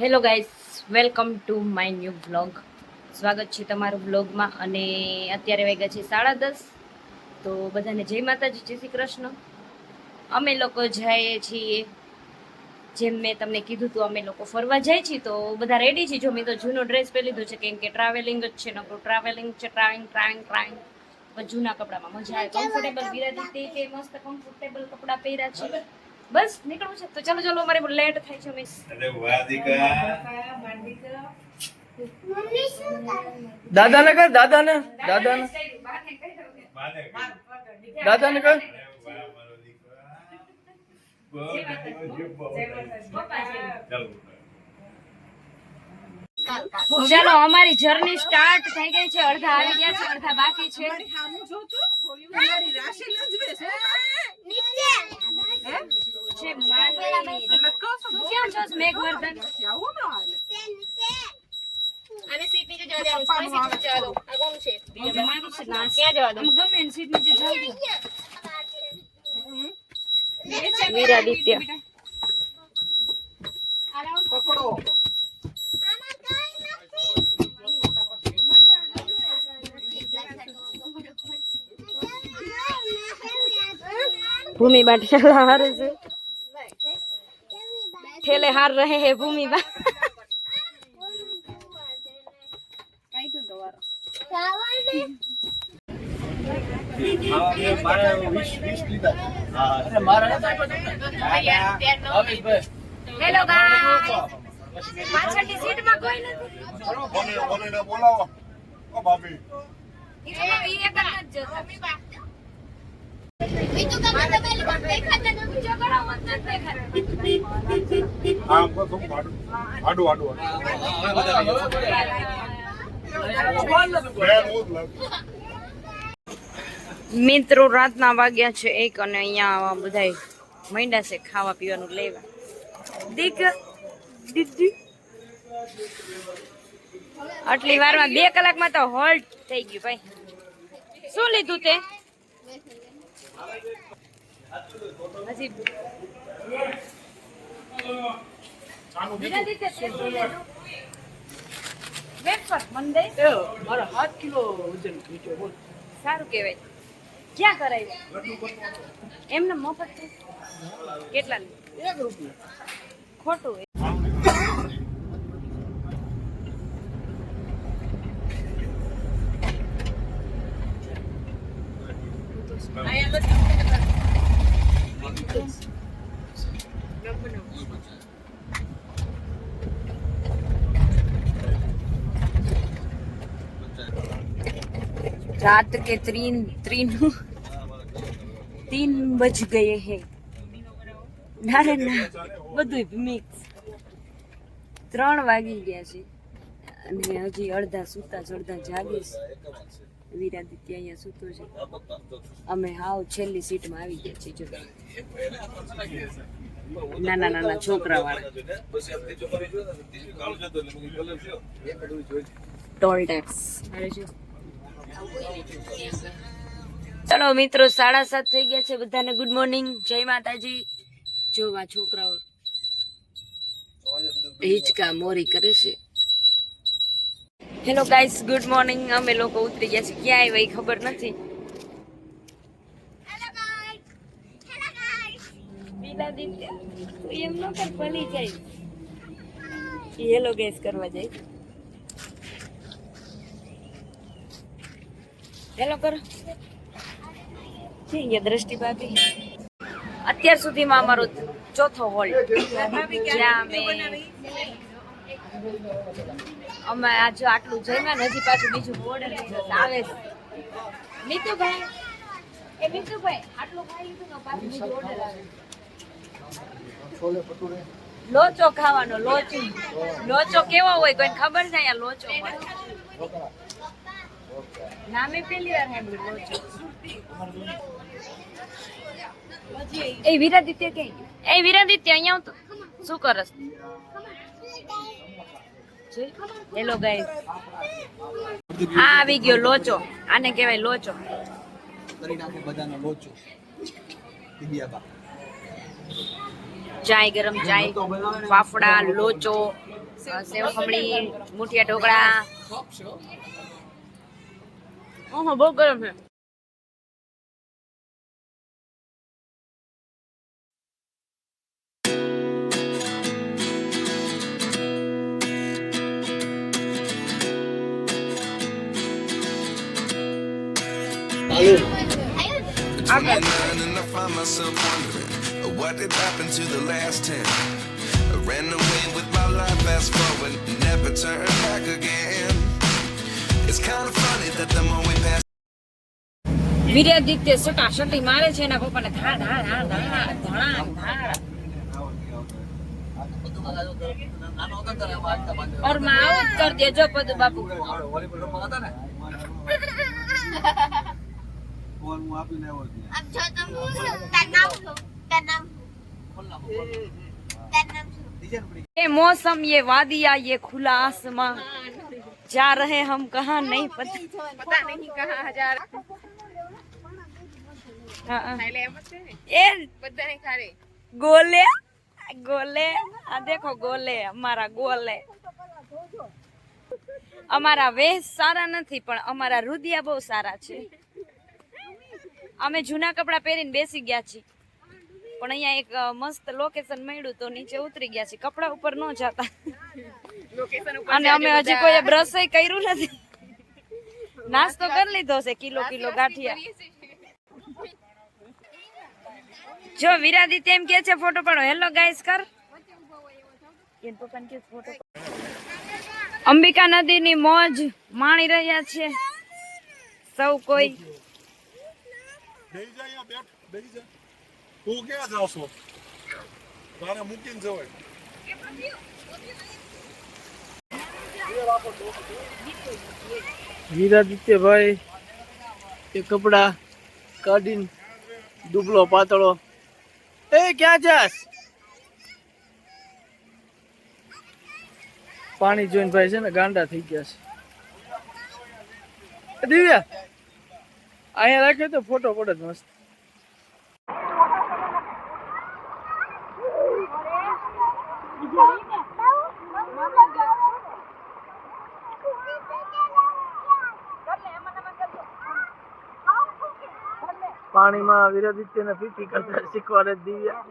Hello guys welcome to my new blog સ્વાગત છે તમારું બ્લોગમાં અને અત્યારે વાગ્યા છે સાડા દસ. તો બધાને જય માતાજી જય શ્રી કૃષ્ણ. અમે લોકો જઈએ છીએ. જેમ મેં તમને કીધું હતું અમે લોકો ફરવા જાય છીએ. તો બધા રેડી છે. જો મેં તો જૂનો ડ્રેસ પહેરી લીધો છે કેમ કે ટ્રાવેલિંગ જ છે. નકરું ટ્રાવેલિંગ છે ટ્રાવેલિંગ ટ્રાવેલિંગ ટ્રાવેલિંગ જૂના કપડામાં મજા આવે. કમ્ફર્ટેબલ બિરાજી તે મસ્ત કમ્ફર્ટેબલ કપડાં પહેર્યા છે. બસ નીકળવું છે. તો ચાલો ચાલો અમારે લેટ થાય છે મિસ અરે વાહ દીકા દાદા ને કર દાદા ને દાદા ને દાદા ને કર ચાલો. અમારી જર્ની સ્ટાર્ટ થઈ ગઈ છે. અડધા આવી ગયા છે અડધા બાકી છે. છે. ક્યાં છો મેઘવર્ધન છે ના. ગમે એની સીટ નીચે જાવ તો. વીરાદિત્ય ભૂમિ બા હારે છે ઠેલે हार रहे हैं भूमि बा હેલો ગાઈસ પાછળની સીટમાં કોઈ નથી બોલાવો ભાભી. આમ બેન હું મિત્રો, રાતના વાગ્યા છે એક અને અહીંયા બધા માંડ્યા છે ખાવા પીવાનું લેવા. દીક દીદી આટલી વારમાં બે કલાકમાં તો હોલ્ટ થઈ ગયું ભાઈ. શું લીધું તે? હજી મારા સાત કિલો વજન બોલ સારું કહેવાય ક્યાં કરાવ્યું એમને મફત કેટલા એક રૂપિયા ખોટું रात के तीन तीन तीन बज गए हैं ના રે ના બધું મિક્સ ત્રણ વાગી ગયા છે અને હજી અડધા સૂતા છે અડધા જાગે છે વિરાદિત્ય અહીંયા સૂતો છે અમે હાવ છેલ્લી સીટમાં આવી ગયા છીએ જો નાના નાના છોકરા ટોલ ટેક્સ ચલો મિત્રો સાડા સાત થઈ ગયા છે બધાને ગુડ મોર્નિંગ જય માતાજી. જોવા છોકરાઓ. હિચકા મોરી કરે છે. હેલો ગાઈસ ગુડ મોર્નિંગ અમે લોકો ઉતરી ગયા છે ક્યાં આવ્યા એ ખબર નથી. હેલો ગેસ કરવા જાય. હેલો કરો. ઠીક દ્રષ્ટિ ભાભી અત્યાર સુધીમાં અમારો ચોથો હોલ જ્યાં અમે અમે આજે આટલું જમ્યા ને હજી પાછું બીજું ઓર્ડર આવે છે. નીતુભાઈ. એ નીતુભાઈ આટલું ખાઈ લીધું ને પાછું બીજું ઓર્ડર આવે લોચો ખાવાનો લોચો. લોચો કેવો હોય કોઈને ખબર નહીં આ લોચો મળે નામે પેલી વાર સાંભળ્યું લોચો એ વિરાદિત્ય કે એ વિરાદિત્ય અહીંયા આવ શું કરસ? હેલો ગાઈસ આ આવી ગયો લોચો. આને કહેવાય લોચો. કરી નાખે બધાનો લોચો. ચાય ગરમ ચાય ફાફડા લોચો સેવ ખમણી મુઠિયા ઢોકળા. ઓહો બહુ ગરમ છે. વિરાદિત્ય સટા સટી મારે છે એના પપ્પાને ધા ધા ધા ધા ધડા ધા ઓર માં આવું જ કરી દેજો પદુ બાપુ अब जो तुम तेरा नाम लो तेरा नाम तेरा नाम सुनो ये मौसम ये वादिया ये खुला आसमां जा रहे हम कहाँ नहीं पता पता नहीं कहाँ हजार હા, ગોલે? ગોલે? આ દેખો ગોલે અમારા ગોલે. અમારા વેશ સારા નથી પણ અમારા રુદિયા બહુ સારા છે. અમે જૂના કપડાં પહેરીને બેસી ગયા છીએ. પણ અહીંયા એક મસ્ત લોકેશન મળ્યું તો નીચે ઉતરી ગયા છીએ. કપડા ઉપર ન જતા. અને અમે હજી કોઈ બ્રશ કર્યું નથી. નાસ્તો કરી લીધો છે કિલો કિલો ગાંઠિયા. જો વિરાદી તેમ કે છે ફોટો પાડો. હેલો ગાઈસ કર. અંબિકા નદીની મોજ માણી રહ્યા છે. સૌ કોઈ. વિરાદિત્ય ભાઈ અહીંયા બેઠ બેહી જા તું ક્યાં જાશો તારે મૂકીને જવાય વીરાદિત્યભાઈ એ કપડા કાઢીને દુબળો પાતળો એ, ક્યાં જાસ પાણી જોઈને ભાઈ છે ને ગાંડા થઈ ગયા છે. દિવ્યા, અહીંયા રાખે તો ફોટો પડે મસ્ત. પાણીમાં તેને પીપી કરતા શીખવાડે દિવ્યા.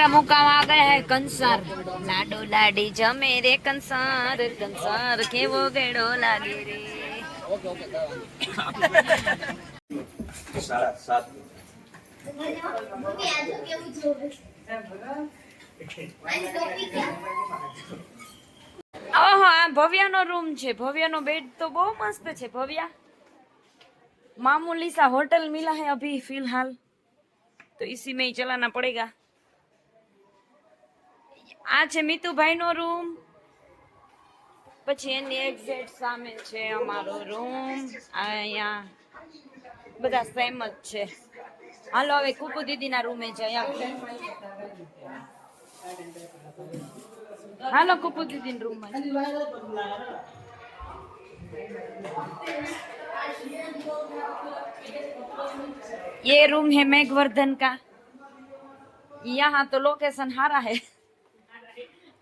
મારા મુકામાં આગળ હે કંસાર. લાડો લાડી જમે રે કંસાર કંસાર કેવો ગેડો લાગે રે. ઓહો, આ ભવ્યાનો રૂમ છે. ભવ્યાનો બેડ તો બહુ મસ્ત છે, ભવ્યા. मामूली सा होटल मिला है अभी फिलहाल तो इसी में ही આ છે મીતુભાઈ નો રૂમ પછી એની એક્ઝેક્ટ સામે છે અમારો રૂમ અહીંયા બધા સેમ જ છે હાલો હવે કુકુ દીદીના રૂમે જઈ આપણે હાલો કુકુ દીદીના રૂમમાં ये रूम है मेघवर्धन का यहाँ तो लोकेशन हारा है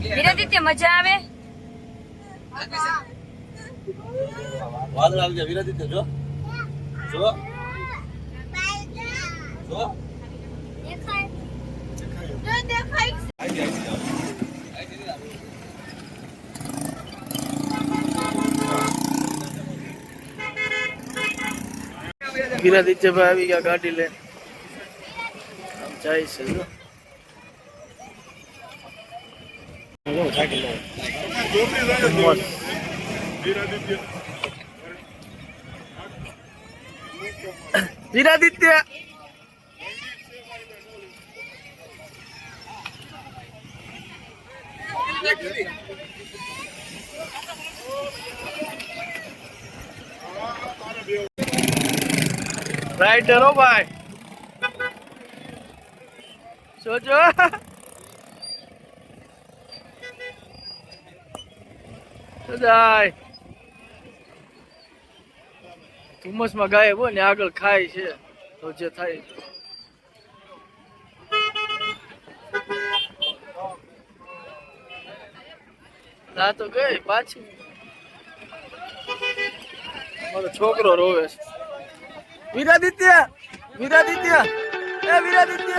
વિરાદિત્ય મજા આવે વાદળ આવી જાય વિરાદિત્ય જો જો જો વિરાદિત્ય ભાઈ આવી ગયા ગાડી લે જાય છે જો જોરથી જાય ને મસ્ત. વીરાદિત્ય. વિરાદિત્ય રાઈટર સદાય ધુમ્મસમાં ગાયબ હોય ને આગળ ખાય છે તો જે થાય ના તો ગઈ પાછી. મારો છોકરો રોવે છે. વિરાદિત્ય વિરાદિત્ય. એ વિરાદિત્ય.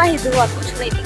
અહીં જોવા કુછ નહીં.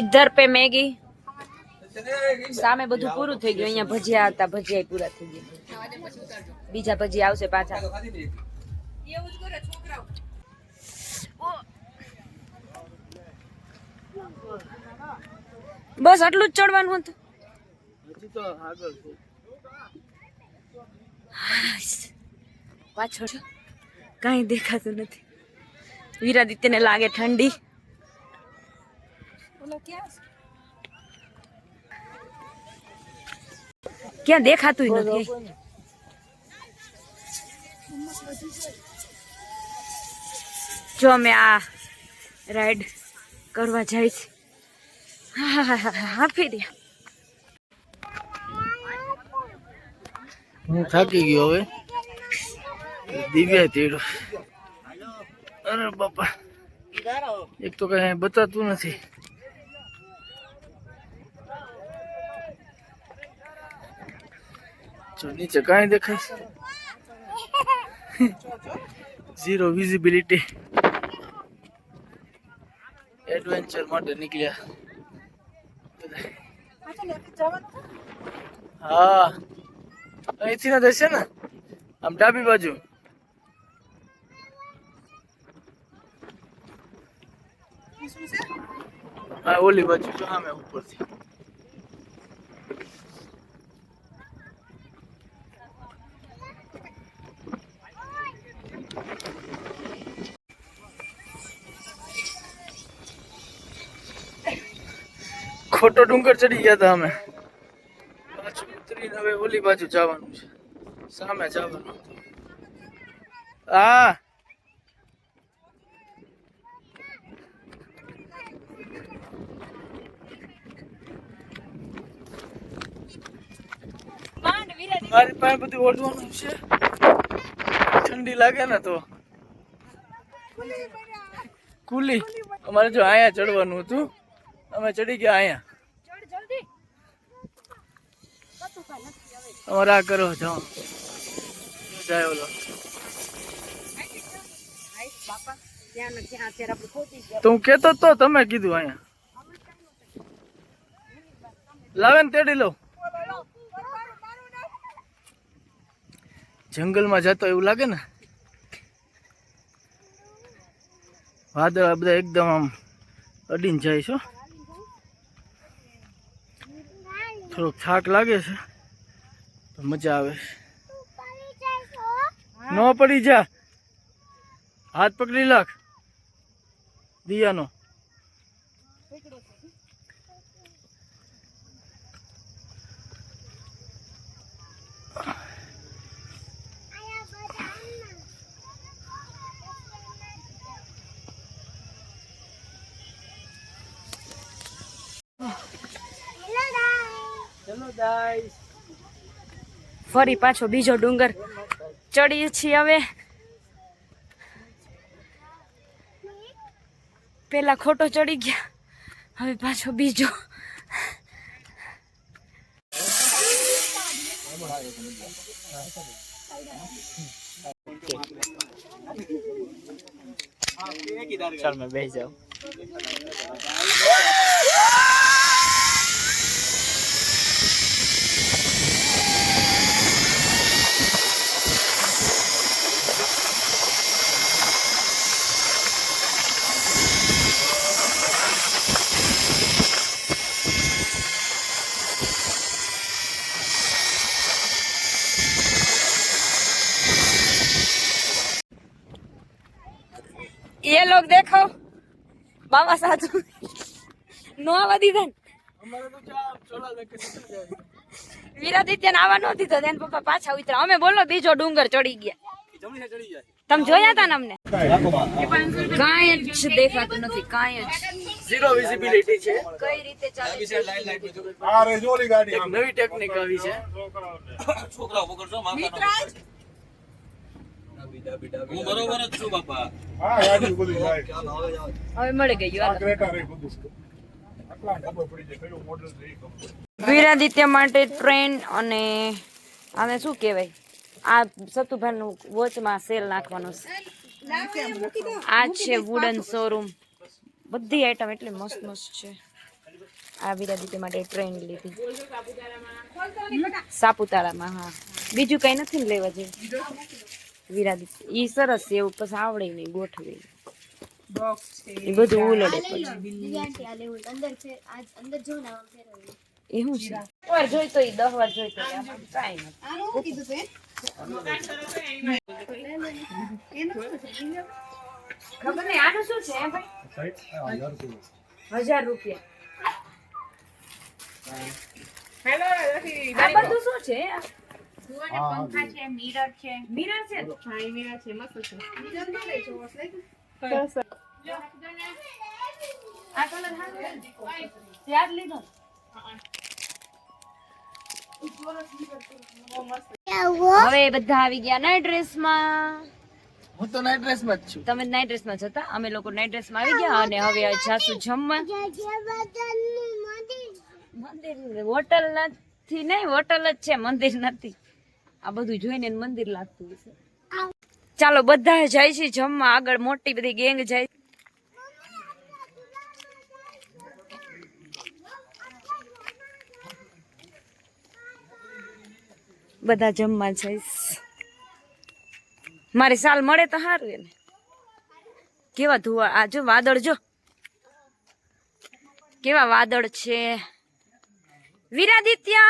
ઇધર પે મેગી. સામે બધું પૂરું થઈ ગયું. અહીંયા ભજીયા હતા ભજીયા પૂરા થઈ ગયા બીજા ભજીયા આવશે પાછા. બસ આટલું જ ચડવાનું હતું. પાછળ કઈ કાંઈ દેખાતું નથી. વિરાદિત્યને લાગે ઠંડી. ક્યાં દેખાતું નથી? જો અમે આ રાઈડ કરવા જાય છે. હા હા હા હા હા ફેર્યા હું થાકી ગયો હવે. દિવ્યા તેડો. અરે બાપા. એક તો કઈ બતાતું નથી. જો નીચે કાંઈ દેખાય છે ઝીરો વિઝિબિલિટી એડવેન્ચર માટે નીકળ્યા હા અહીંથી ના જશે ને આમ ડાબી બાજુ હા ઓલી બાજુ જો સામે ઉપરથી ખોટો ડુંગર ચડી ગયા હતા અમે. પાછું ઉતરીને હવે ઓલી બાજુ જવાનું છે. સામે જવાનું. હા. મારી પાસે બધું ઓળવાનું છે. ઠંડી લાગે ને તો. કુલી. અમારે જો અહીંયા ચડવાનું હતું. અમે ચડી ગયા અહીંયા. અમારે કરો, જાઓ. જાય ઓલો તો હું કેતો તો, તમે કીધું અહીંયા. લાવે ને તેડી લો. જંગલમાં જતો એવું લાગે ને? વાદળ બધા એકદમ આમ અડીને જાય છો થોડોક થાક લાગે છે. મજા આવે. ન પડી જા. હાથ પકડી લાખ દિયાનો ગાઈસ ફરી પાછો બીજો ડુંગર ચડીએ છીએ હવે. પેલા ખોટો ચડી ગયા, હવે પાછો બીજો. બેસી જાઉં. મામા સાચું. નો આવવા દીધા વીરાદિત્ય ને આવવા ન દીધો પપ્પા પાછા ઉતરા અમે બોલો બીજો ડુંગર ચડી ગયા. તમે જોયા હતા ને અમને? કાંઈ જ દેખાતું નથી કાંઈ જ. ઝીરો વિઝિબિલિટી છે. કઈ રીતે ચાલે છે? આ રેજોલી ગાડી નવી ટેકનિક આવી છે. છોકરા વગર જો મામા હા ગાડી બધી જાય હવે મળી ગયું આ ક્રેટા રે બધું આટલા ખબર પડી જાય કયું મોડલ છે ખબર. વિરાદિત્ય માટે ટ્રેન અને આને શું કહેવાય? આ સતુભાઈનું વોચમાં સેલ નાખવાનો છે. આ છે વુડન શોરૂમ બધી આઈટમ એટલી મસ્ત મસ્ત છે. આ વિરાદિત્ય માટે ટ્રેન લીધી. સાપુતારામાં હા. બીજું કઈ નથી ને લેવા જેવું? વિરાદિત્ય ઈ સરસ છે એવું પછી આવડે નહીં ગોઠવે એ બધું ઉલડે અંદર છે આજ અંદર જો ને આમ ફેરવ્યું એ શું છે? વાર જોઈ તો ઈ 10 વાર જોઈ તો કાંઈ નથી. ખબર નહીં આનું શું છે ભાઈ? હજાર રૂપિયા. હેલો આ બધું શું છે પંખા છે મિરર છે. મિરર છે? હા મિરર છે મસ્ત છે. આ કલર ત્યાર લીધો? હવે બધા આવી ગયા નાઇટ ડ્રેસમાં હું તો નાઈટ ડ્રેસમાં જ છું. તમે નાઈટ ડ્રેસમાં જતા અમે લોકો નાઇટ ડ્રેસમાં આવી ગયા અને હવે જાસુ જમવા. મંદિર હોટલ નથી નહીં હોટલ જ છે મંદિર નથી. આ બધું જોઈને મંદિર લાગતું હશે. ચાલો બધા જાય છે જમવા. આગળ મોટી બધી ગેંગ જાય. બધા જમવા જઈશ મારી સાલ મળે તો સારું એને. કેવા ધુવા આ જો વાદળ જો. કેવા વાદળ છે. વિરાદિત્ય!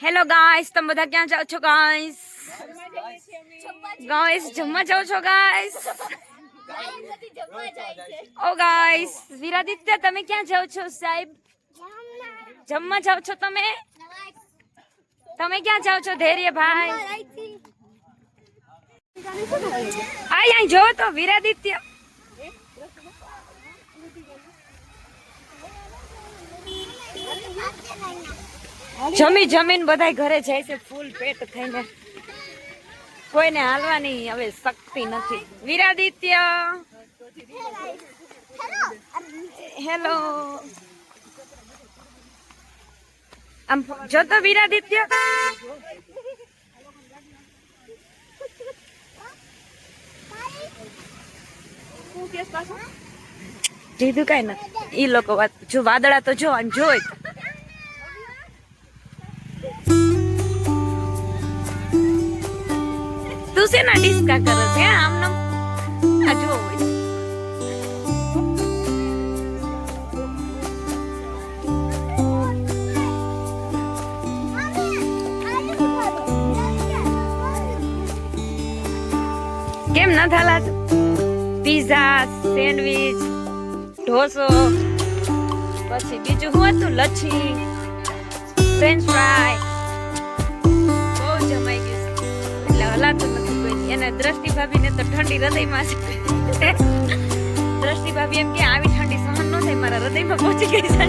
હેલો ગાઈસ તમે બધા ક્યાં જાઓ છો ગાઈસ ગાઈસ જમવા જાઓ છો ગાઈસ ઓ ગાઈસ વિરાદિત્ય તમે ક્યાં જાઓ છો સાહેબ જમવા જાઓ છો તમે તમે ક્યાં જાઓ છો ધૈર્ય ભાઈ આય આય જો તો વિરાદિત્ય જમી જમીન બધાય ઘરે જાય છે ફૂલ પેટ થઈને કોઈને હાલવાની હવે શક્તિ નથી. વિરાદિત્ય. હેલો આમ જો તો વિરાદિત્ય. કીધું કઈ નથી. ઈ લોકો વાત જો વાદળા તો જો આમ જોઈ તું શેના ડિસ્કા કરે છે આમ નમ. આ જો કેમ ના થાલા? પીઝા, સેન્ડવિચ, ઢોસો, પછી બીજું શું હતું? લચ્છી, ફ્રેન્ચ ફ્રાય. બહુ જમાઈ ગયું એટલે હલાતું એને દ્રષ્ટિ ભાભીને તો ઠંડી હૃદયમાં છે. દ્રષ્ટિ ભાભી એમ કે આવી ઠંડી સહન ન થાય, મારા હૃદયમાં પહોંચી ગઈ છે.